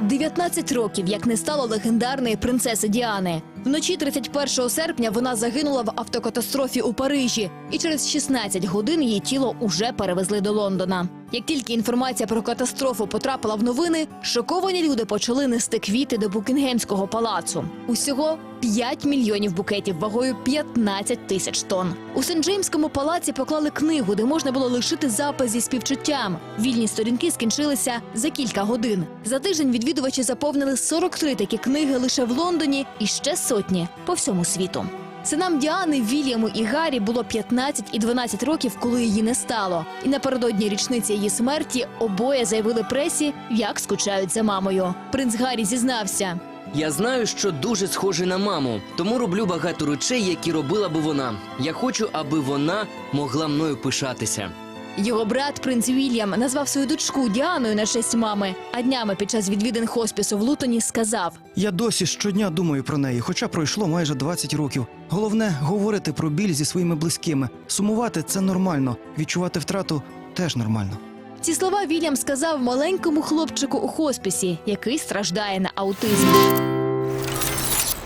19 років, як не стало легендарної принцеси Діани. Вночі 31 серпня вона загинула в автокатастрофі у Парижі, і через 16 годин її тіло уже перевезли до Лондона. Як тільки інформація про катастрофу потрапила в новини, шоковані люди почали нести квіти до Букінгемського палацу. Усього 5 мільйонів букетів вагою 15 тисяч тонн. У Сент-Джеймському палаці поклали книгу, де можна було лишити запис зі співчуттям. Вільні сторінки скінчилися за кілька годин. За тиждень відвідувачі заповнили 43 такі книги лише в Лондоні і ще сотні по всьому світу. Синам Діани, Вільяму і Гаррі було 15 і 12 років, коли її не стало. І напередодні річниці її смерті обоє заявили пресі, як скучають за мамою. Принц Гаррі зізнався. Я знаю, що дуже схожий на маму, тому роблю багато речей, які робила би вона. Я хочу, аби вона могла мною пишатися. Його брат принц Вільям назвав свою дочку Діаною на честь мами. А днями під час відвідин хоспісу в Лутоні сказав: Я досі щодня думаю про неї, хоча пройшло майже 20 років. Головне говорити про біль зі своїми близькими. Сумувати це нормально, відчувати втрату теж нормально. ці слова Вільям сказав маленькому хлопчику у хоспісі, який страждає на аутизм.